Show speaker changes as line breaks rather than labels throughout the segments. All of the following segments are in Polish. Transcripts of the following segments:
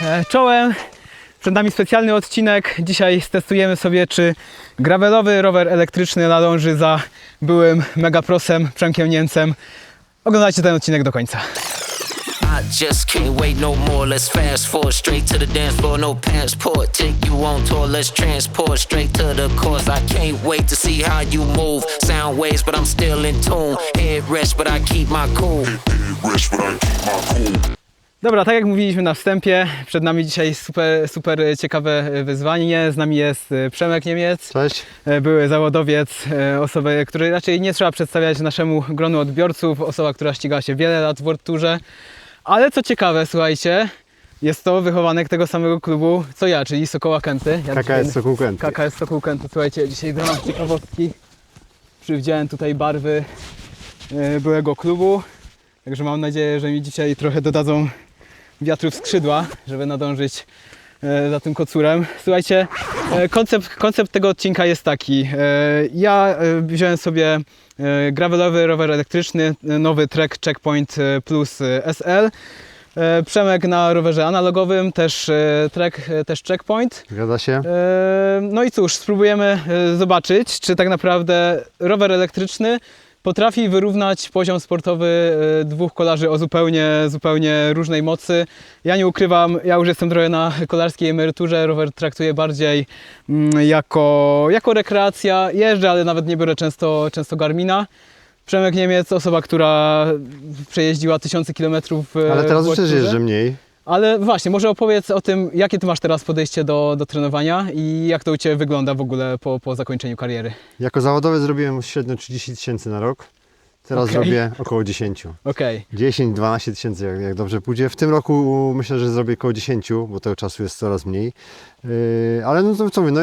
E, Czołem, przed nami specjalny odcinek. Dzisiaj stestujemy sobie, czy gravelowy rower elektryczny nadąży za byłym megaprosem Przemkiem Niemcem. Oglądajcie ten odcinek do końca.
I just can't wait no more. Let's fast forward straight to the dance floor. No passport, take you on tour. Let's transport straight to the course. I can't wait to see how you move. Sound waves, but I'm still in tune. Head rest, but I keep my cool.
rich, but I keep my cool.
Dobra, tak jak mówiliśmy na wstępie, przed nami dzisiaj super, super ciekawe wyzwanie. Z nami jest e, Przemek Niemiec,
Cześć.
e, były zawodowiec, e, osobę, której raczej nie trzeba przedstawiać naszemu gronu odbiorców, osoba, która ścigała się wiele lat w World Tourze. Ale co ciekawe, słuchajcie, jest to wychowanek tego samego klubu co ja, czyli Sokoła Kęty. Ja
KKS Sokół Kęty.
KKS Sokół Kęty. Słuchajcie, dzisiaj ramach ciekawostki przywdziałem tutaj barwy e, byłego klubu. Także mam nadzieję, że mi dzisiaj trochę dodadzą wiatru w skrzydła, żeby nadążyć za tym kocurem. Słuchajcie, e, koncept, koncept tego odcinka jest taki. E, Ja e, wziąłem sobie e, gravelowy rower elektryczny, e, nowy Trek Checkpoint e, Plus e, SL. E, Przemek na rowerze analogowym, też e, Trek, e, też Checkpoint.
Zgadza się?
E, No i cóż, spróbujemy e, zobaczyć, czy tak naprawdę rower elektryczny potrafi wyrównać poziom sportowy e, dwóch kolarzy o zupełnie, zupełnie różnej mocy. Ja nie ukrywam, ja już jestem trochę na kolarskiej emeryturze, rower traktuję bardziej mm, jako, jako rekreacja. Jeżdżę, ale nawet nie biorę często, często Garmina. Przemek Niemiec, osoba, która przejeździła tysiące kilometrów. e,
Ale teraz już też jeżdżę mniej.
Ale właśnie, może opowiedz o tym, jakie ty masz teraz podejście do, do trenowania i jak to u ciebie wygląda w ogóle po, po zakończeniu kariery.
Jako zawodowy zrobiłem średnio 30 tysięcy na rok. Teraz
Okej.
zrobię około 10.
Okej,
10-12 tysięcy, jak, jak dobrze pójdzie. W tym roku myślę, że zrobię około 10, bo tego czasu jest coraz mniej. Yy, ale no to co mówię, no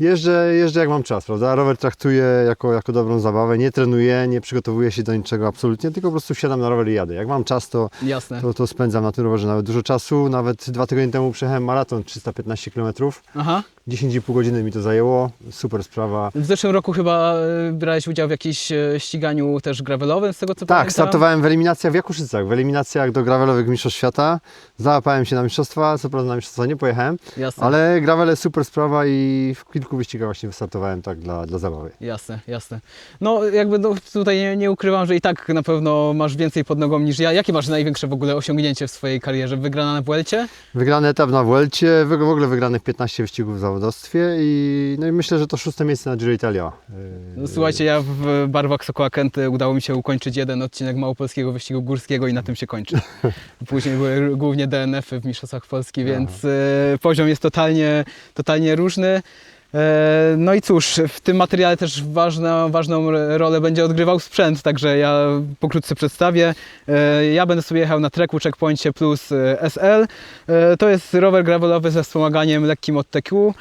jeżdżę, jeżdżę jak mam czas, prawda? Rower traktuję jako, jako dobrą zabawę, nie trenuję, nie przygotowuję się do niczego absolutnie, tylko po prostu wsiadam na rower i jadę. Jak mam czas, to,
jasne.
to, to spędzam na tym rowerze nawet dużo czasu. Nawet dwa tygodnie temu przejechałem maraton 315 km.
Aha.
10,5 godziny mi to zajęło. Super sprawa.
W zeszłym roku chyba e, brałeś udział w jakimś e, ściganiu też gravelowym, z tego co
Tak,
pamiętam.
startowałem w eliminacjach w Jakuszycach, w eliminacjach do gravelowych Mistrzostw Świata. Załapałem się na mistrzostwa, co prawda na mistrzostwa nie pojechałem,
Jasne,
ale gravele super sprawa i w kilku wyścigach właśnie wystartowałem tak dla, dla zabawy.
jasne, jasne. No jakby no, tutaj nie, nie ukrywam, że i tak na pewno masz więcej pod nogą niż ja. Jakie masz największe w ogóle osiągnięcie w swojej karierze? Wygrana na Vuelcie?
Wygrany etap na Vuelcie, w ogóle wygranych 15 wyścigów w zawodowstwie i, no i myślę, że to szóste miejsce na Giro Italia.
No, słuchajcie, ja w barwach Sokoła Kęty udało mi się ukończyć jeden odcinek małopolskiego wyścigu górskiego i na tym się kończy. Później były głównie DNF-y w Mistrzostwach Polski, więc e, poziom jest totalnie, totalnie różny. E, No i cóż, w tym materiale też ważna, ważną rolę będzie odgrywał sprzęt, także ja pokrótce przedstawię. E, Ja będę sobie jechał na treku Checkpointie Plus e, SL. To jest rower gravelowy ze wspomaganiem lekkim od TQ.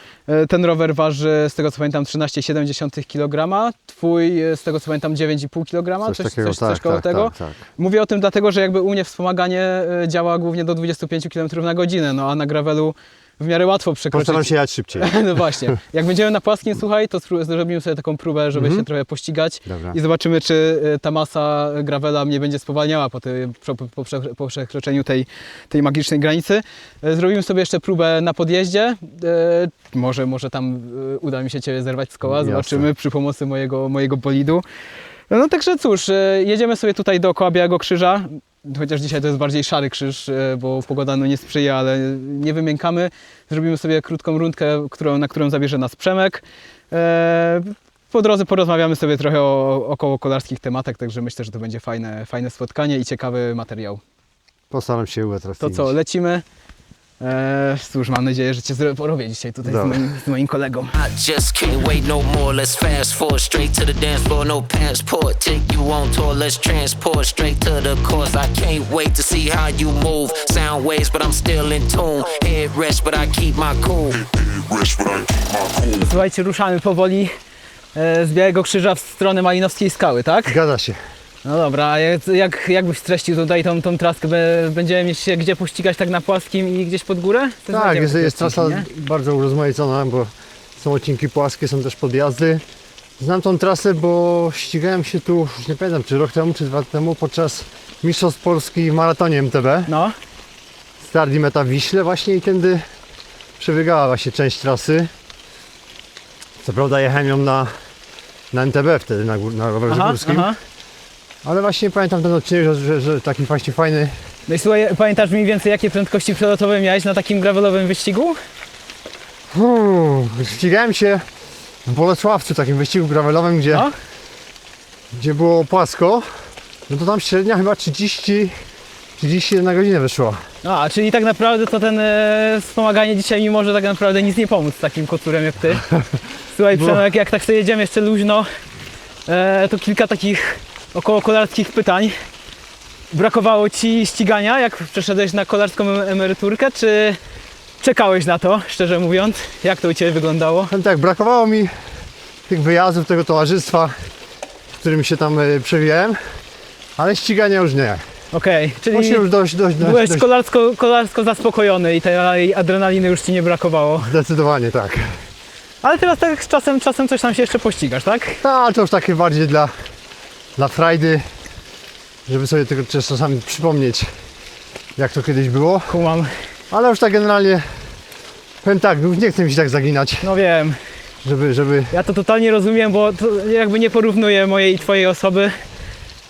Ten rower waży, z tego co pamiętam, 13,7 kg. Twój, z tego co pamiętam, 9,5 kg.
Coś, takiego,
coś,
tak,
coś koło
tak,
tego.
tak, tak.
Mówię o tym dlatego, że jakby u mnie wspomaganie działa głównie do 25 km na godzinę, no a na gravelu w miarę łatwo przekroczyć.
Postaram się jechać szybciej.
No właśnie. Jak będziemy na płaskim, słuchaj, to zrobimy sobie taką próbę, żeby
Mhm.
się trochę pościgać
Dobra.
i zobaczymy, czy e, ta masa gravela mnie będzie spowalniała po, tej, po, po, prze- po przekroczeniu tej, tej magicznej granicy. E, Zrobimy sobie jeszcze próbę na podjeździe. E, Może, może tam uda mi się Ciebie zerwać z koła,
Jasne.
zobaczymy przy pomocy mojego, mojego bolidu. No także cóż, jedziemy sobie tutaj dookoła Białego Krzyża. Chociaż dzisiaj to jest bardziej szary krzyż, e, bo pogoda no nie sprzyja, ale nie wymiękamy. Zrobimy sobie krótką rundkę, którą, na którą zabierze nas Przemek. E, Po drodze porozmawiamy sobie trochę o około kolarskich tematach, także myślę, że to będzie fajne, fajne spotkanie i ciekawy materiał.
Postaram się ułatwić.
To co, lecimy? E, cóż, mam nadzieję, że Cię zro- porobię dzisiaj tutaj z
Dobra.
moim, z moim kolegą.
I just can't wait no more. Let's fast forward straight to the dance floor. No passport, take you on tour. Let's transport straight to the course. I can't wait to see how you move. Sound waves, but I'm still in tune. Head rest, but I keep my cool.
Rich, but I keep my cool.
Słuchajcie, ruszamy powoli e, z Białego Krzyża w stronę Malinowskiej Skały, tak?
Zgadza się.
No dobra, a jak, jak, jak byś streścił tutaj tą, tą traskę? Be- Będziemy mieć się gdzie pościgać tak na płaskim i gdzieś pod górę? To
Tak,
znajdziemy
jest,
takie
jest
odcinki,
trasa
nie?
bardzo urozmaicona, bo są odcinki płaskie, są też podjazdy. Znam tą trasę, bo ścigałem się tu, już nie pamiętam, czy rok temu, czy dwa lata temu, podczas Mistrzostw Polski w maratonie MTB.
No,
Start i meta w Wiśle właśnie i tędy przebiegała właśnie część trasy. Co prawda jechałem ją na, na MTB wtedy, na, gór- na rowerze
aha,
górskim.
aha.
Ale właśnie pamiętam ten odcinek, że, że, że taki właśnie fajny.
No i słuchaj, pamiętasz mniej więcej jakie prędkości przelotowe miałeś na takim gravelowym wyścigu?
Uuu, ścigałem się w Bolesławcu, takim wyścigu gravelowym, gdzie,
No.
gdzie było płasko. No to tam średnia chyba 30, 31 na godzinę wyszło.
A, czyli tak naprawdę to ten e, wspomaganie dzisiaj mi może tak naprawdę nic nie pomóc z takim kocurem jak ty. Słuchaj
Bo-
Przemek, jak tak sobie jedziemy jeszcze luźno, e, to kilka takich około kolarskich pytań. Brakowało ci ścigania, jak przeszedłeś na kolarską em- emeryturkę, czy czekałeś na to, szczerze mówiąc? Jak to u Ciebie wyglądało?
No tak, brakowało mi tych wyjazdów, tego towarzystwa, w którym się tam e, przewijałem, ale ścigania już nie.
Okej, czyli
Właśnie już dość, dość, dość,
byłeś
dość
kolarsko, kolarsko zaspokojony i tej adrenaliny już Ci nie brakowało.
zdecydowanie tak.
Ale teraz tak z czasem, czasem coś tam się jeszcze pościgasz, tak?
No, ale to już takie bardziej dla, dla frajdy, żeby sobie tylko czasami przypomnieć, jak to kiedyś było.
Kumam.
Ale już tak generalnie, powiem tak, już nie chcę mi się tak zaginać,
No wiem,
żeby, żeby
ja to totalnie rozumiem, bo to jakby nie porównuję mojej i twojej osoby,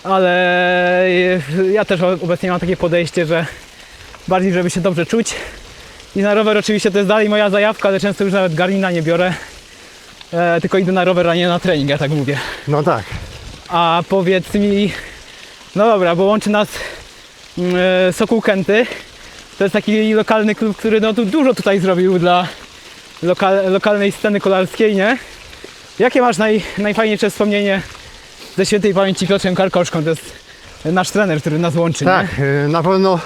ale ja też obecnie mam takie podejście, że bardziej żeby się dobrze czuć. I na rower oczywiście to jest dalej moja zajawka, ale często już nawet Garmina nie biorę. E, tylko idę na rower, a nie na trening, ja tak mówię.
no tak.
A powiedz mi, no dobra, bo łączy nas mm, e, Sokół Kęty. To jest taki lokalny klub, który no tu dużo tutaj zrobił dla lokal, lokalnej sceny kolarskiej, nie? Jakie masz naj, najfajniejsze wspomnienie ze świętej pamięci Piotrem Karkoszką? To jest nasz trener, który nas łączy, nie?
Tak, y, na pewno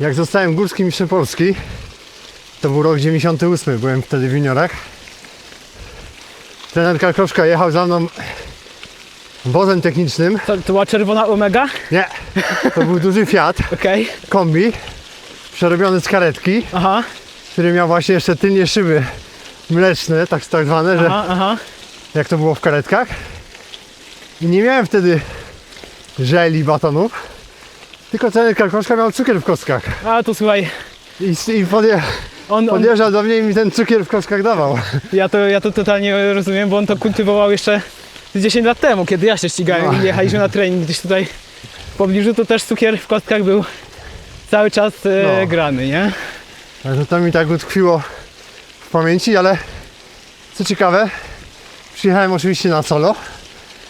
jak zostałem górskim mistrzem Polski, to był rok 98, byłem wtedy w juniorach. Trener Karkoszka jechał za mną wozem technicznym.
To, to była czerwona Omega?
Nie, to był duży Fiat
Okej,
kombi, przerobiony z karetki,
aha,
który miał właśnie jeszcze tylnie szyby mleczne, tak, tak zwane, że
aha, aha.
jak to było w karetkach. I nie miałem wtedy żeli batonów, tylko trener Karkoszka miał cukier w kostkach.
A tu słuchaj,
I, i podje,
on, on,
podjeżdżał do mnie i mi ten cukier w kostkach dawał.
Ja to, ja to totalnie rozumiem, bo on to kultywował jeszcze 10 lat temu, kiedy ja się ścigałem
No.
i jechaliśmy na trening gdzieś tutaj w pobliżu, to też cukier w kostkach był cały czas e,
No.
grany, nie?
Także to mi tak utkwiło w pamięci, ale co ciekawe, przyjechałem oczywiście na solo.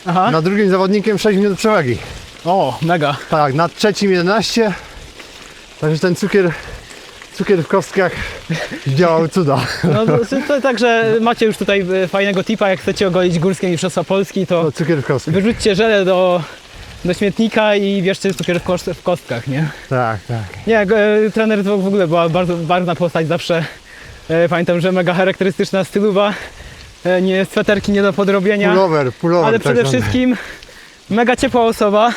Aha.
Na drugim zawodnikiem 6 minut przewagi.
O, mega.
Tak, nad trzecim 11. Także ten cukier, cukier w kostkach działał cuda.
No to, także macie już tutaj e, fajnego tipa, jak chcecie ogolić górskie mistrzostwa Polski, to
No, cukier w kostkach.
wyrzućcie żelę do, do śmietnika i bierzcie cukier w, kosz- w kostkach, nie?
Tak, tak.
Nie, e, trener to w ogóle była bardzo barwna postać zawsze. E, pamiętam, że mega charakterystyczna stylowa. E, nie, sweterki nie do podrobienia.
Pullover, pullover.
Ale
tak
przede
zwany.
wszystkim mega ciepła osoba.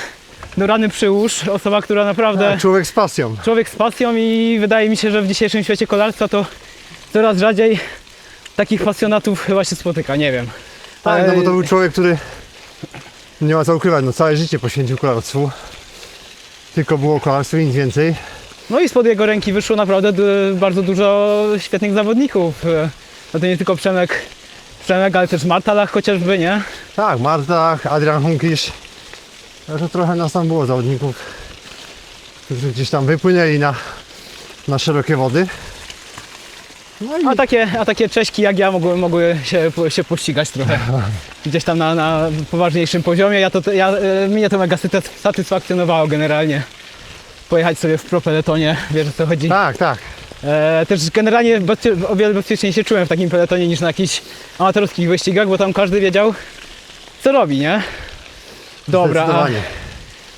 Do rany przyłóż. Osoba, która naprawdę...
Tak, człowiek z pasją.
Człowiek z pasją i wydaje mi się, że w dzisiejszym świecie kolarstwa to coraz rzadziej takich pasjonatów chyba się spotyka, nie wiem.
Tak, no bo to był człowiek, który nie ma co ukrywać, no całe życie poświęcił kolarstwu. Tylko było kolarstwo i nic więcej.
No i spod jego ręki wyszło naprawdę bardzo dużo świetnych zawodników. No to nie tylko Przemek, Przemek ale też Marta Lach chociażby, nie?
Tak, Marta, Adrian Hunkisz. Także trochę nas tam było zawodników, którzy gdzieś tam wypłynęli na, na szerokie wody. No i
A takie, a takie Cześki jak ja mogły, mogły się, się pościgać trochę. Gdzieś tam na, na poważniejszym poziomie. Ja to, ja, e, mnie to mega satys- satysfakcjonowało generalnie. Pojechać sobie w propeletonie, wiesz o co chodzi.
tak, tak.
E, też generalnie o wiele bezpieczniej się czułem w takim peletonie niż na jakichś amatorskich wyścigach, bo tam każdy wiedział co robi, nie? Dobra, a
Zdecydowanie.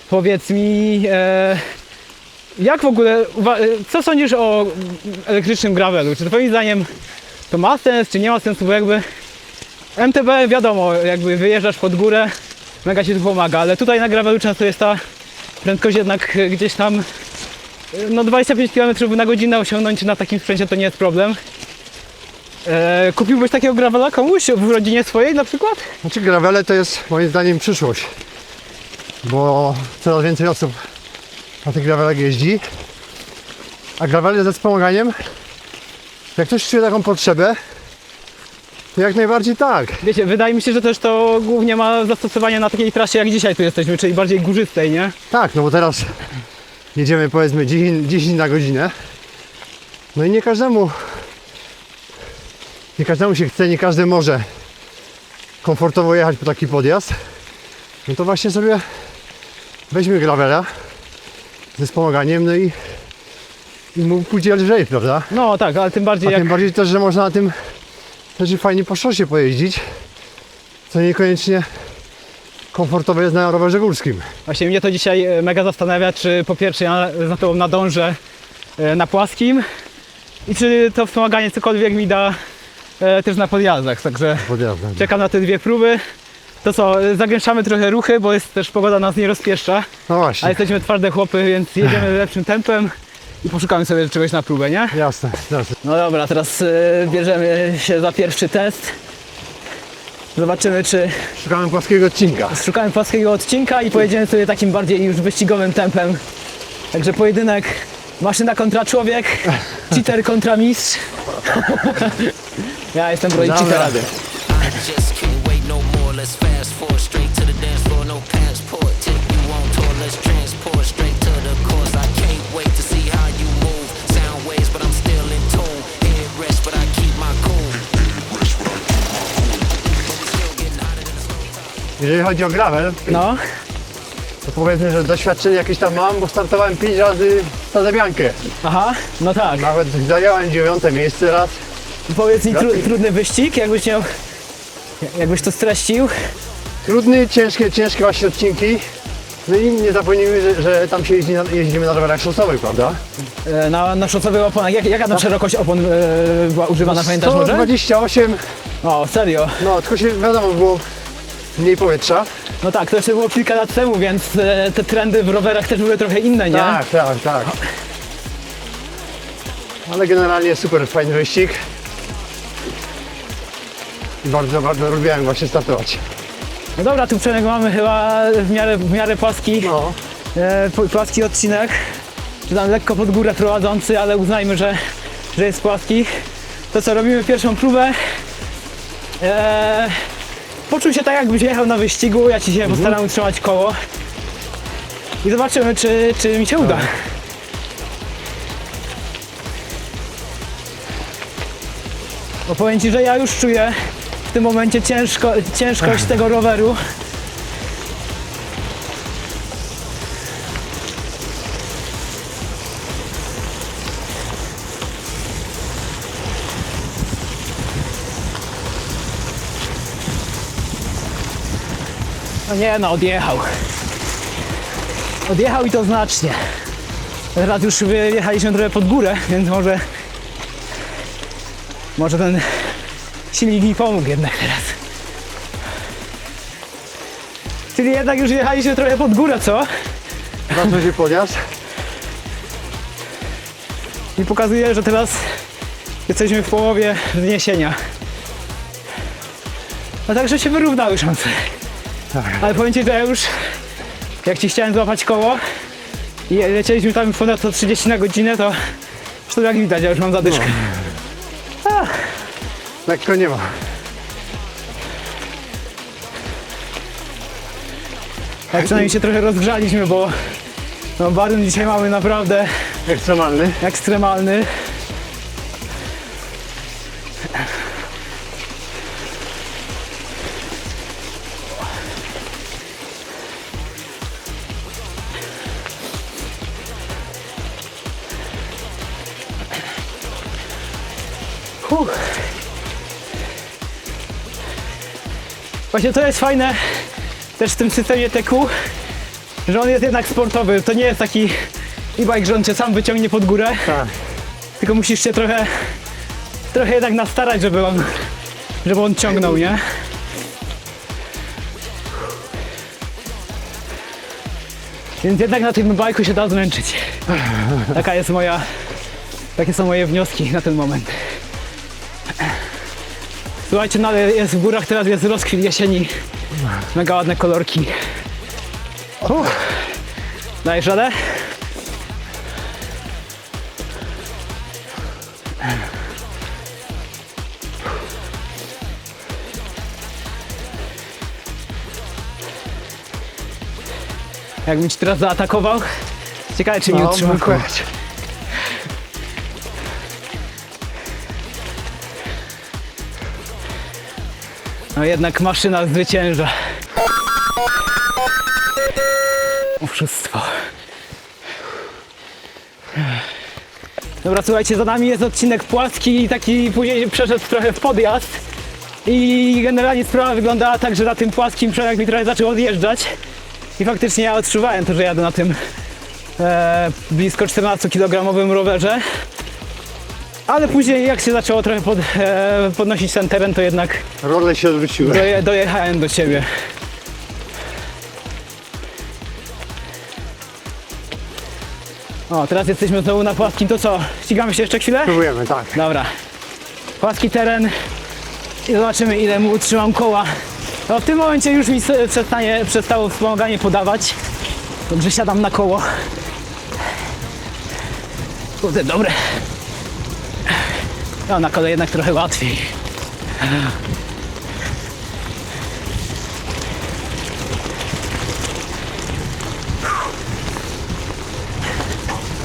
powiedz mi, e, jak w ogóle, uwa- e, co sądzisz o elektrycznym gravelu? Czy twoim zdaniem to ma sens, czy nie ma sensu, bo jakby MTB wiadomo, jakby wyjeżdżasz pod górę, mega ci tu pomaga, ale tutaj na gravelu często jest ta prędkość jednak e, gdzieś tam, e, no 25 km na godzinę osiągnąć na takim sprzęcie to nie jest problem. E, kupiłbyś takiego gravela komuś w rodzinie swojej na przykład?
Znaczy gravele to jest moim zdaniem przyszłość, bo coraz więcej osób na tych gravelach jeździ, a gravele ze wspomaganiem, jak ktoś czuje taką potrzebę, to jak najbardziej tak.
Wiecie, wydaje mi się, że też to głównie ma zastosowanie na takiej trasie jak dzisiaj tu jesteśmy, czyli bardziej górzystej, nie?
Tak, no bo teraz jedziemy powiedzmy 10, 10 na godzinę. No i nie każdemu nie każdemu się chce, nie każdy może komfortowo jechać po taki podjazd. No to właśnie sobie weźmy gravela ze wspomaganiem, no i, i mu pójdzie lżej, prawda?
No tak, ale tym bardziej
A
jak...
tym bardziej też, że można na tym też i fajnie po szosie pojeździć, co niekoniecznie komfortowe jest na rowerze górskim.
Właśnie mnie to dzisiaj e, mega zastanawia, czy po pierwsze ja za tobą nadążę e, na płaskim i czy to wspomaganie cokolwiek mi da e, też na podjazdach, także
Podjazdem.
czekam na te dwie próby. To co, e, zagęszczamy trochę ruchy, bo jest też pogoda nas nie rozpieszcza,
No
a
właśnie.
jesteśmy twarde chłopy, więc jedziemy lepszym tempem i poszukamy sobie czegoś na próbę, nie?
Jasne, jasne.
No dobra, teraz e, bierzemy się za pierwszy test. Zobaczymy, czy
Szukamy płaskiego odcinka.
szukamy płaskiego odcinka i pojedziemy sobie takim bardziej już wyścigowym tempem. Także pojedynek maszyna kontra człowiek, cheater kontra mistrz. Ja jestem
Dobra.
cheatera.
I just can't wait no more. Let's fast
Jeżeli chodzi o gravel,
No,
to powiedzmy, że doświadczenie jakieś tam mam, bo startowałem 5 razy w Zabiankę.
aha, no tak.
Nawet zająłem dziewiąte miejsce raz.
Powiedz mi tru, trudny wyścig, jakbyś miał, jakbyś to streścił.
Trudny, ciężkie, ciężkie właśnie odcinki. No i nie zapomnijmy, że, że tam się jeździ na, jeździmy na rowerach szosowych, prawda?
E, Na, na szosowych oponach. Jak, jaka tam szerokość opon e, była używana, pamiętasz może?
128,
O, serio.
no tylko się wiadomo było mniej powietrza.
No tak, to jeszcze było kilka lat temu, więc e, te trendy w rowerach też były trochę inne, nie?
Tak, tak, tak. Ale generalnie super fajny wyścig. I Bardzo, bardzo lubiłem właśnie startować.
No dobra, tu Przemek mamy chyba w miarę, w miarę płaski,
No,
e, płaski odcinek. Czy tam lekko pod górę prowadzący, ale uznajmy, że, że jest płaski. To co, robimy pierwszą próbę. E, poczuł się tak jakbyś jechał na wyścigu, ja ci się postaram utrzymać koło. I zobaczymy, czy, czy mi się uda. Bo powiem ci, że ja już czuję w tym momencie ciężko, ciężkość tego roweru. No nie no, odjechał. Odjechał i to znacznie. Teraz już wyjechaliśmy trochę pod górę, więc może... Może ten silnik mi pomógł jednak teraz. Czyli jednak już jechaliśmy trochę pod górę, co?
zaczął się podjazd.
I pokazuje, że teraz jesteśmy w połowie wzniesienia. No także się wyrównały szanse. Ale powiem Ci, że ja już jak Ci chciałem złapać koło i lecieliśmy tam już ponad 130 na godzinę, to już to jak widać, ja już mam zadyszkę.
Lekko nie ma.
Tak przynajmniej się trochę rozgrzaliśmy, bo no, warun dzisiaj mamy naprawdę
Ekstremalny.
ekstremalny. Właśnie to jest fajne też w tym systemie TQ, że on jest jednak sportowy. To nie jest taki e-bike, że on cię sam wyciągnie pod górę,
Tak.
tylko musisz się trochę, trochę jednak nastarać, żeby on, żeby on ciągnął, nie? Więc jednak na tym bajku się da zmęczyć. Taka jest moja, takie są moje wnioski na ten moment. Słuchajcie, no ale jest w górach, teraz jest rozkwit jesieni. Mega ładne kolorki. Uff. Dajesz radę? Jakbym ci teraz zaatakował, ciekawe czy mi
No,
utrzymał No jednak maszyna zwycięża. Oszustwo. Dobra, słuchajcie, za nami jest odcinek płaski i taki później przeszedł trochę w podjazd. I generalnie sprawa wyglądała tak, że na tym płaskim przemek mi trochę zaczął odjeżdżać. I faktycznie ja odczuwałem to, że jadę na tym e, blisko 14 kg rowerze. Ale później jak się zaczęło trochę pod, e, podnosić ten teren, to jednak
Role się odwróciły.
doje, dojechałem do ciebie. O, teraz jesteśmy znowu na płaskim, to co? Ścigamy się jeszcze chwilę?
Próbujemy, tak.
Dobra. Płaski teren i zobaczymy ile mu utrzymam koła. No, w tym momencie już mi s- przestanie, przestało wspomaganie podawać. Dobrze siadam na koło. Kurde, dobre. No, na kole jednak trochę łatwiej.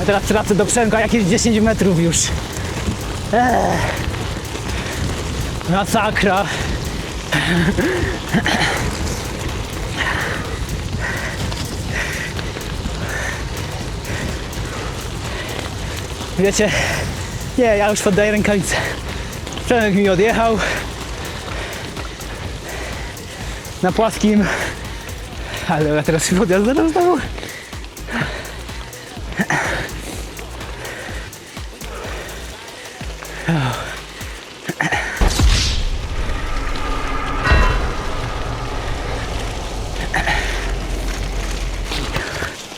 A teraz tracę do przemka jakieś 10 metrów już. Eee. Masakra. Wiecie, nie, ja już poddaję rękawice. Przemek mi odjechał. Na płaskim. Ale ja teraz się podjadę znowu.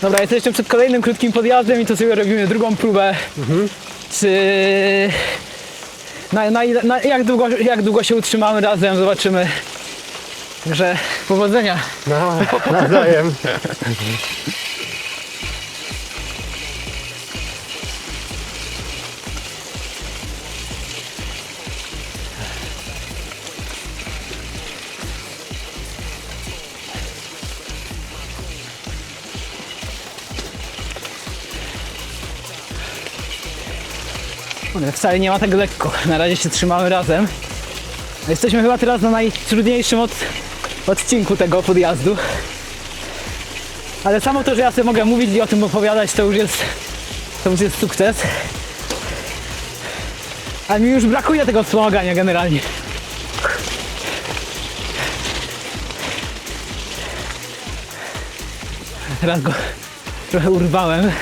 Dobra, jesteśmy przed kolejnym krótkim podjazdem i to sobie robimy drugą próbę. Czy... Na, na, na, jak, długo, jak długo się utrzymamy razem, zobaczymy. Że powodzenia.
No, nawzajem.
Wcale nie ma tak lekko. Na razie się trzymamy razem. Jesteśmy chyba teraz na najtrudniejszym od, odcinku tego podjazdu. Ale samo to, że ja sobie mogę mówić i o tym opowiadać, to już jest, to już jest sukces. Ale mi już brakuje tego wspomagania generalnie. Teraz go trochę urwałem.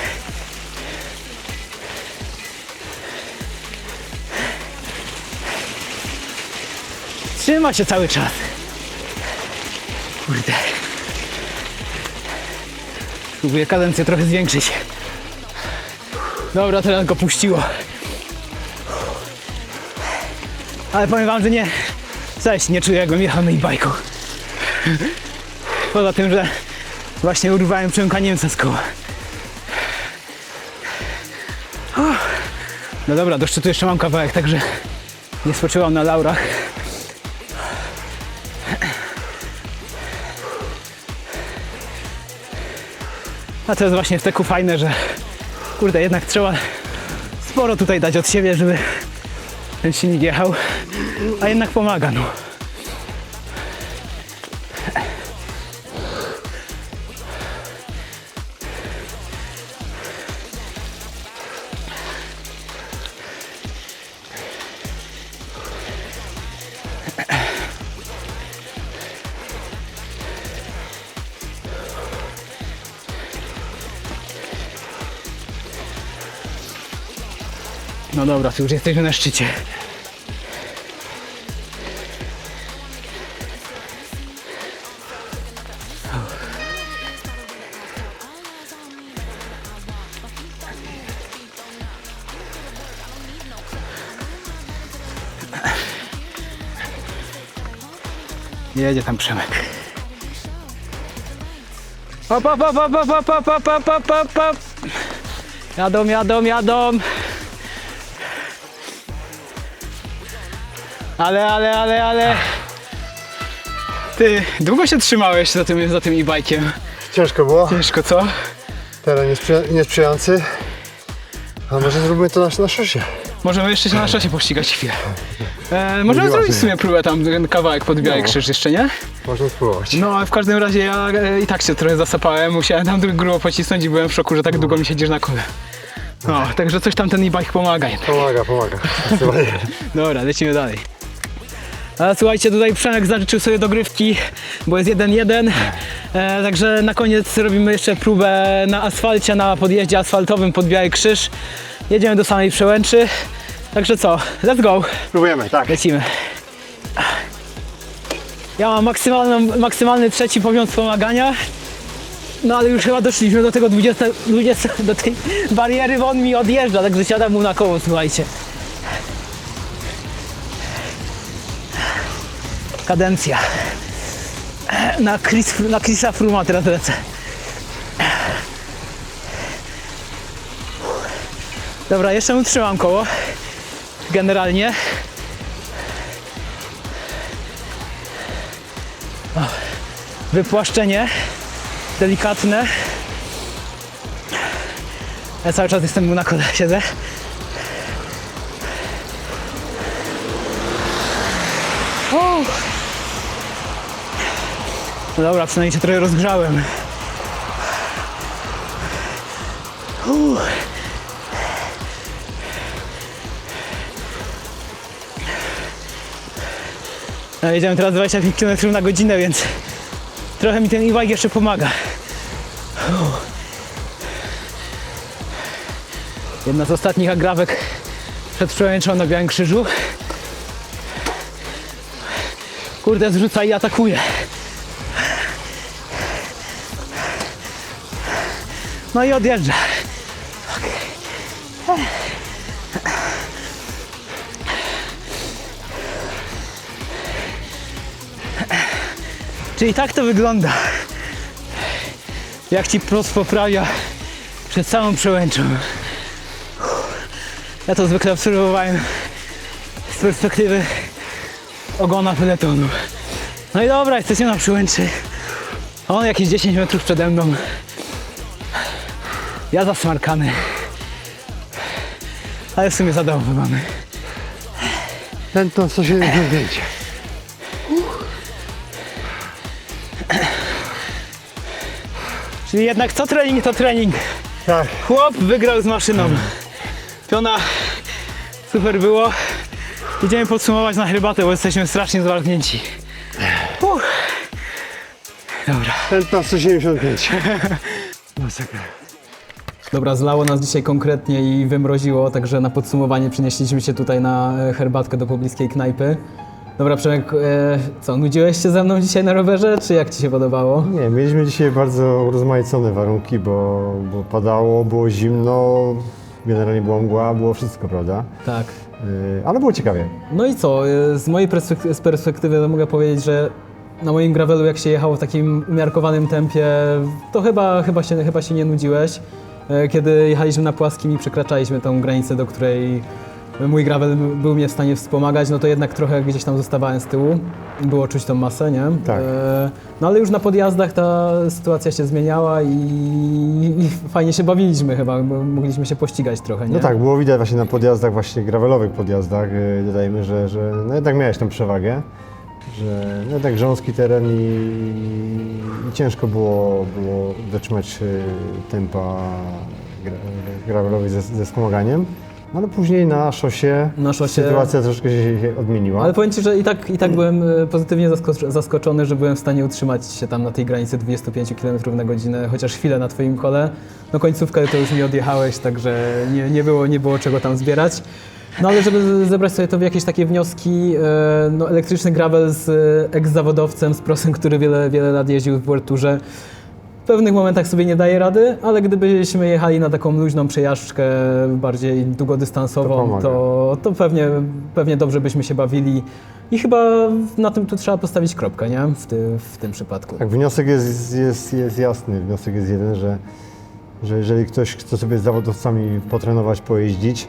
Trzyma się cały czas. Kurde. Spróbuję kadencję trochę zwiększyć. Dobra, teraz go puściło. Ale powiem wam, że nie. Cześć, nie czuję jakbym jechał na e-bike'u. Poza tym, że właśnie urwałem Przemka Niemca z koła. No dobra, do szczytu jeszcze mam kawałek, także nie spoczywam na laurach. A to jest właśnie w teku fajne, że kurde, jednak trzeba sporo tutaj dać od siebie, żeby ten silnik jechał, a jednak pomaga, no. Dobra, to już jesteśmy na szczycie. Jedzie tam Przemek. Hop, hop, hop, hop, hop, hop, hop, hop, hop, hop, hop. Jadą, jadą, jadą. Ale, ale, ale, ale. Ty, długo się trzymałeś za tym, za tym e-bike'iem.
Ciężko było,
Ciężko, co?
teren niesprzyja- niesprzyjający. A może zrobimy to na, na szosie?
Możemy jeszcze się na szosie pościgać chwilę. E, możemy zrobić w sumie próbę tam, ten kawałek pod Biały
No.
Krzyż jeszcze, nie?
Można spróbować.
No, ale w każdym razie ja e, i tak się trochę zasapałem, musiałem tam grubo pocisnąć i byłem w szoku, że tak długo mi siedzisz na kole. No, także coś tam ten e-bike pomaga.
Pomaga, pomaga. Zdecydowanie.
Dobra, lecimy dalej. A słuchajcie, tutaj Przemek zaliczył sobie dogrywki, bo jest 1-1. E, także na koniec robimy jeszcze próbę na asfalcie, na podjeździe asfaltowym pod Biały Krzyż. Jedziemy do samej przełęczy. Także co, let's go,
Spróbujemy, tak.
lecimy. Ja mam maksymalną, maksymalny trzeci poziom wspomagania. No ale już chyba doszliśmy do tego 20, 20 do tej bariery, bo on mi odjeżdża, także siadam mu na koło, słuchajcie. Kadencja. Na, Chris, na Chrisa Fruma teraz lecę. Dobra, jeszcze utrzymam koło. Generalnie. O, wypłaszczenie. Delikatne. Ja cały czas jestem na kole, siedzę. No dobra, przynajmniej się trochę rozgrzałem. Uff. Ja jedziemy teraz 25 km na godzinę, więc trochę mi ten e-bike jeszcze pomaga. Uff. Jedna z ostatnich agrawek przed przełęczą na Białym Krzyżu. Kurde, zrzuca i atakuje. No i odjeżdża. Czyli tak to wygląda. Jak ci prost poprawia przed całą przełęczą. Ja to zwykle obserwowałem z perspektywy ogona peletonu. No i dobra, jesteśmy na przełęczy. On jakieś 10 metrów przede mną. Ja zasmarkany. Ale w sumie zadowolony.
Ten to 175.
Czyli jednak co trening to trening.
Tak.
Chłop wygrał z maszyną. Piona super było. Idziemy podsumować na herbatę, bo jesteśmy strasznie zwarknięci. Uff. Dobra.
Ten to 175. Masakra.
Dobra, zlało nas dzisiaj konkretnie i wymroziło, także na podsumowanie przenieśliśmy się tutaj na e, herbatkę do pobliskiej knajpy. Dobra, Przemek, e, co, nudziłeś się ze mną dzisiaj na rowerze, czy jak Ci się podobało?
Nie, mieliśmy dzisiaj bardzo urozmaicone warunki, bo, bo padało, było zimno, generalnie była mgła, było wszystko, prawda?
Tak.
Yy, ale było ciekawie.
No i co, e, z mojej perspektywy, z perspektywy to mogę powiedzieć, że na moim gravelu jak się jechało w takim umiarkowanym tempie, to chyba, chyba, się, chyba się nie nudziłeś. E, Kiedy jechaliśmy na płaskim i przekraczaliśmy tą granicę, do której mój gravel był mnie w stanie wspomagać, no to jednak trochę gdzieś tam zostawałem z tyłu. Było czuć tą masę, nie?
Tak.
E, No ale już na podjazdach ta sytuacja się zmieniała i, i fajnie się bawiliśmy chyba, bo mogliśmy się pościgać trochę, nie?
No tak, było widać właśnie na podjazdach, właśnie gravelowych podjazdach, yy, dodajmy, że, że no jednak miałeś tą przewagę, że no jednak grząski teren i ciężko było, było dotrzymać yy, tempa gra, gravelowej ze, ze wspomaganiem. No ale później na szosie,
Na szosie-
sytuacja troszkę się, odmieniła.
Ale powiem Ci, że i tak, i tak byłem e, pozytywnie zasko- zaskoczony, że byłem w stanie utrzymać się tam na tej granicy 25 km na godzinę, chociaż chwilę na Twoim kole. No końcówkę to już mi odjechałeś, także nie, nie, było, nie było czego tam zbierać. No ale żeby zebrać sobie to w jakieś takie wnioski, e, no elektryczny gravel z ex-zawodowcem, z prosem, który wiele, wiele lat jeździł w World Tourze, w pewnych momentach sobie nie daje rady, ale gdybyśmy jechali na taką luźną przejażdżkę bardziej
To
długodystansową,
pomaga.
to, to pewnie, pewnie dobrze byśmy się bawili i chyba na tym tu trzeba postawić kropkę, nie? W, ty, w tym przypadku.
Tak, wniosek jest, jest, jest jasny. Wniosek jest jeden, że, że jeżeli ktoś chce sobie z zawodowcami potrenować, pojeździć,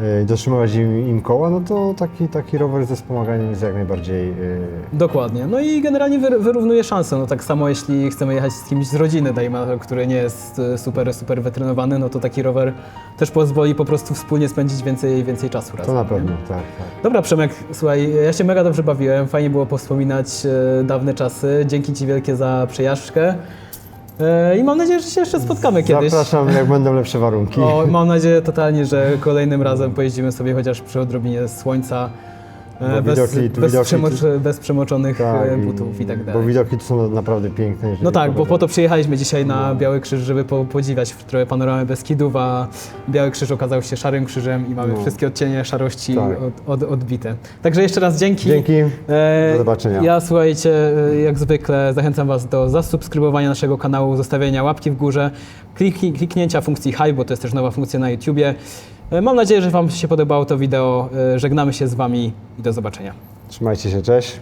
yy, dotrzymywać im, im koła, no to taki, taki rower ze wspomaganiem jest jak najbardziej yy,
Dokładnie. No i generalnie wyr- wyrównuje szanse. No tak samo jeśli chcemy jechać z kimś z rodziny, dajmy, na to, który nie jest e, super, super wytrenowany, no to taki rower też pozwoli po prostu wspólnie spędzić więcej, więcej czasu
To
razem.
na
nie?
pewno, tak, tak.
Dobra Przemek, słuchaj, ja się mega dobrze bawiłem, fajnie było powspominać e, dawne czasy. Dzięki Ci wielkie za przejażdżkę. E, I mam nadzieję, że się jeszcze spotkamy kiedyś.
Zapraszam, jak będą lepsze warunki.
O, mam nadzieję totalnie, że kolejnym razem pojeździmy sobie chociaż przy odrobinie słońca. E,
Bo
Bez,
widoki-
bez,
widoki
przemocz- bez przemoczonych
Tak,
e, butów i tak
Bo
dalej.
widoki tu są naprawdę piękne.
No tak, bo po to przyjechaliśmy dzisiaj na Biały Krzyż, żeby po, podziwiać trochę panoramę Beskidów, a Biały Krzyż okazał się szarym krzyżem i mamy
No.
wszystkie odcienie szarości
Tak.
od, od, odbite. Także jeszcze raz dzięki.
Dzięki.
E,
Do zobaczenia.
Ja słuchajcie, jak zwykle zachęcam Was do zasubskrybowania naszego kanału, zostawienia łapki w górze, klikni, kliknięcia funkcji hype, bo to jest też nowa funkcja na YouTubie. E, Mam nadzieję, że Wam się podobało to wideo. E, Żegnamy się z Wami i do zobaczenia.
Trzymajcie się, cześć.